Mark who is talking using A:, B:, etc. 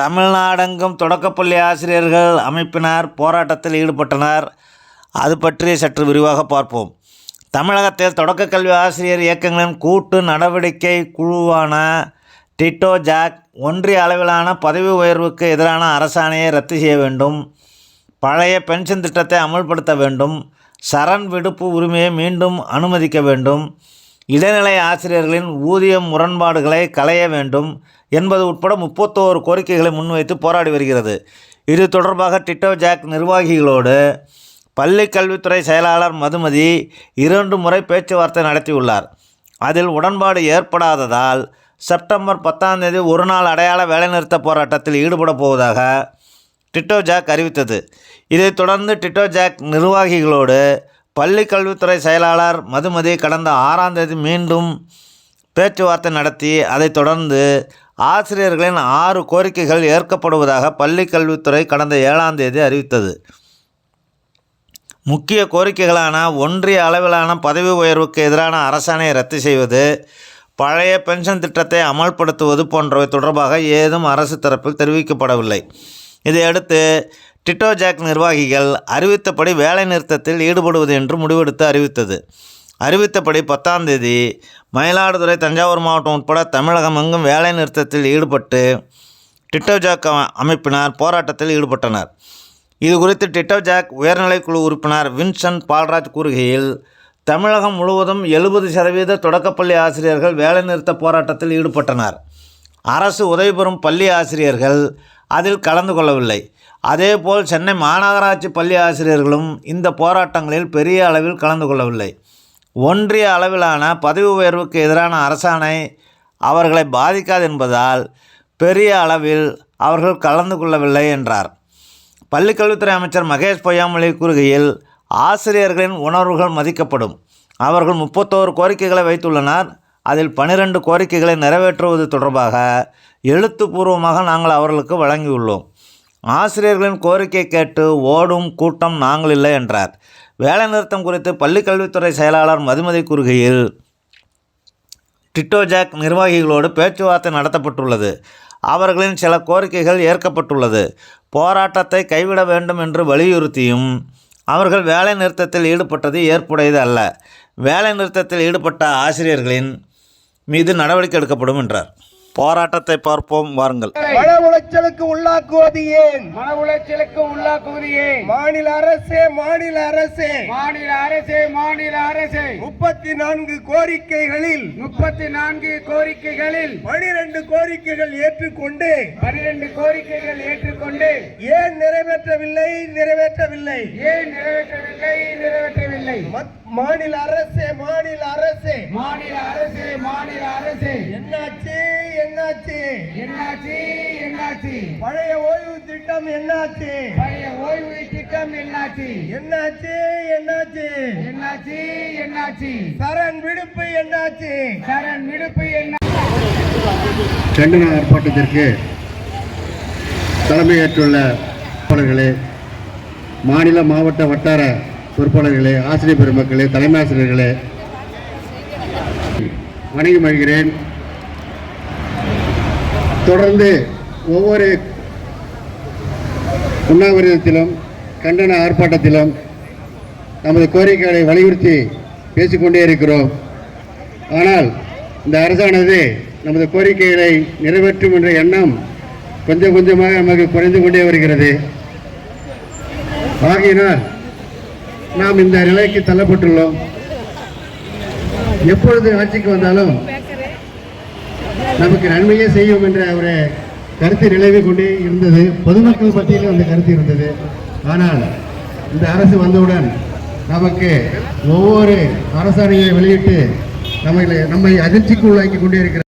A: தமிழ்நாடெங்கும் தொடக்கப்பள்ளி ஆசிரியர்கள் அமைப்பினர் போராட்டத்தில் ஈடுபட்டனர். அது பற்றி சற்று விரிவாக பார்ப்போம். தமிழகத்தில் தொடக்க கல்வி ஆசிரியர் இயக்கங்களின் கூட்டு நடவடிக்கை குழுவான டிட்டோ ஜாக் ஒன்றிய அளவிலான பதவி உயர்வுக்கு எதிரான அரசாணையை ரத்து செய்ய வேண்டும். பழைய பென்ஷன் திட்டத்தை அமல்படுத்த வேண்டும். சரண் விடுப்பு உரிமையை மீண்டும் அனுமதிக்க வேண்டும். இடைநிலை ஆசிரியர்களின் ஊதியம் முரண்பாடுகளை களைய வேண்டும் என்பது உட்பட முப்பத்தோரு கோரிக்கைகளை முன்வைத்து போராடி வருகிறது. இது தொடர்பாக டிட்டோ ஜாக் நிர்வாகிகளோடு பள்ளி கல்வித்துறை செயலாளர் மதுமதி இரண்டு முறை பேச்சுவார்த்தை நடத்தியுள்ளார். அதில் உடன்பாடு ஏற்படாததால் செப்டம்பர் பத்தாம் தேதி ஒரு நாள் அடையாள வேலைநிறுத்த போராட்டத்தில் ஈடுபட போவதாக டிட்டோ ஜாக் அறிவித்தது. இதைத் தொடர்ந்து டிட்டோ ஜாக் நிர்வாகிகளோடு பள்ளி கல்வித்துறை செயலாளர் மதுமதி கடந்த ஆறாம் தேதி மீண்டும் பேச்சுவார்த்தை நடத்தி அதைத் தொடர்ந்து ஆசிரியர்களின் ஆறு கோரிக்கைகள் ஏற்கப்படுவதாக பள்ளி கல்வித்துறை கடந்த ஏழாம் தேதி அறிவித்தது. முக்கிய கோரிக்கைகளான ஒன்றிய அளவிலான பதவி உயர்வுக்கு எதிரான அரசாணையை ரத்து செய்வது பழைய பென்ஷன் திட்டத்தை அமல்படுத்துவது போன்றவை தொடர்பாக ஏதும் அரசு தரப்பில் தெரிவிக்கப்படவில்லை. இதையடுத்து டிட்டோஜாக் நிர்வாகிகள் அறிவித்தபடி வேலை நிறுத்தத்தில் ஈடுபடுவது என்று முடிவெடுத்து அறிவித்தது. அறிவித்தபடி பத்தாம் தேதி மயிலாடுதுறை தஞ்சாவூர் மாவட்டம் உட்பட தமிழகம் எங்கும் வேலை நிறுத்தத்தில் ஈடுபட்டு டிட்டோஜாக் அமைப்பினர் போராட்டத்தில் ஈடுபட்டனர். இது குறித்து டிட்டோஜாக் உயர்நிலைக்குழு உறுப்பினர் வின்சன் பால்ராஜ் கூறுகையில் தமிழகம் முழுவதும் எழுபது சதவீத தொடக்கப்பள்ளி ஆசிரியர்கள் வேலைநிறுத்த போராட்டத்தில் ஈடுபட்டனர். அரசு உதவி பெறும் பள்ளி ஆசிரியர்கள் அதில் கலந்து கொள்ளவில்லை. அதேபோல் சென்னை மாநகராட்சி பள்ளி ஆசிரியர்களும் இந்த போராட்டங்களில் பெரிய அளவில் கலந்து கொள்ளவில்லை. ஒன்றிய அளவிலான பதவி உயர்வுக்கு எதிரான அரசாணை அவர்களை பாதிக்காது என்பதால் பெரிய அளவில் அவர்கள் கலந்து கொள்ளவில்லை என்றார். பள்ளிக்கல்வித்துறை அமைச்சர் மகேஷ் பொய்யாமொழி கூறுகையில் ஆசிரியர்களின் உணர்வுகள் மதிக்கப்படும். அவர்கள் முப்பத்தோரு கோரிக்கைகளை வைத்துள்ளனர். அதில் பனிரெண்டு கோரிக்கைகளை நிறைவேற்றுவது தொடர்பாக எழுத்துப்பூர்வமாக நாங்கள் அவர்களுக்கு வழங்கியுள்ளோம். ஆசிரியர்களின் கோரிக்கை கேட்டு ஓடும் கூட்டம் நாங்கள் இல்லை என்றார். வேலைநிறுத்தம் குறித்து பள்ளிக்கல்வித்துறை செயலாளர் மதுமதி கூறுகையில் டிட்டோஜாக் நிர்வாகிகளோடு பேச்சுவார்த்தை நடத்தப்பட்டுள்ளது. அவர்களின் சில கோரிக்கைகள் ஏற்கப்பட்டுள்ளது. போராட்டத்தை கைவிட வேண்டும் என்று வலியுறுத்தியும் அவர்கள் வேலை நிறுத்தத்தில் ஈடுபட்டது ஏற்புடையது அல்ல. வேலை நிறுத்தத்தில் ஈடுபட்ட ஆசிரியர்களின் மீது நடவடிக்கை எடுக்கப்படும் என்றார். போராட்டத்தை பார்ப்போம் வாருங்கள்.
B: மன உளைச்சலுக்கு உள்ளாக்குவது ஏன்?
C: மன உளைச்சலுக்கு உள்ளாக்குவது ஏன்?
B: மாநில அரசே மாநில அரசே.
C: மாநில அரசே மாநில அரசே.
B: முப்பத்தி நான்கு கோரிக்கைகளில்
C: முப்பத்தி நான்கு கோரிக்கைகளில்
B: பனிரெண்டு கோரிக்கைகள் ஏற்றுக்கொண்டு
C: பனிரெண்டு கோரிக்கைகள் ஏற்றுக்கொண்டு
B: ஏன் நிறைவேற்றவில்லை நிறைவேற்றவில்லை?
C: ஏன் நிறைவேற்றவில்லை நிறைவேற்றவில்லை?
B: மத்- மாநில அரசே மாநில அரசே.
C: மாநில அரசே மாநில அரசே.
B: என்னாச்சு? என்னாச்சு?
C: என்னாச்சு? என்னாச்சு?
B: பழைய ஓய்வு திட்டம் என்னாச்சு?
C: பழைய ஓய்வு திட்டம் என்னாச்சு?
B: என்னாச்சு? என்னாச்சு?
C: என்னாச்சு? என்னாச்சு?
B: சரண் விடுப்பு என்னாச்சு?
C: சரண் விடுப்பு என்ன?
D: கண்டன ஆர்ப்பாட்டத்திற்கு தலைமையேற்றுள்ள மாநில மாவட்ட வட்டார பொறுப்பாளர்களே ஆசிரியர் பெருமக்களே தலைமை ஆசிரியர்களே வணங்கி மகிழ்கிறேன். தொடர்ந்து ஒவ்வொரு உண்ணாவிரதத்திலும் கண்டன ஆர்ப்பாட்டத்திலும் நமது கோரிக்கைகளை வலியுறுத்தி பேசிக்கொண்டே இருக்கிறோம். ஆனால் இந்த அரசானது நமது கோரிக்கைகளை நிறைவேற்றும் என்ற எண்ணம் கொஞ்சம் கொஞ்சமாக நமக்கு குறைந்து கொண்டே வருகிறது. ஆகையினால் நாம் இந்த நிலைக்கு தள்ளப்பட்டுள்ளோம். எப்பொழுது ஆட்சிக்கு வந்தாலும் நமக்கு நன்மையே செய்யும் என்ற ஒரு கருத்து நிலவி கொண்டே இருந்தது. பொதுமக்கள் மத்தியிலும் அந்த கருத்து இருந்தது. ஆனால் இந்த அரசு வந்தவுடன் நமக்கு ஒவ்வொரு அரசாணையை வெளியிட்டு நம்மை நம்மை அதிர்ச்சிக்கு உள்ளாக்கி கொண்டே இருக்கிற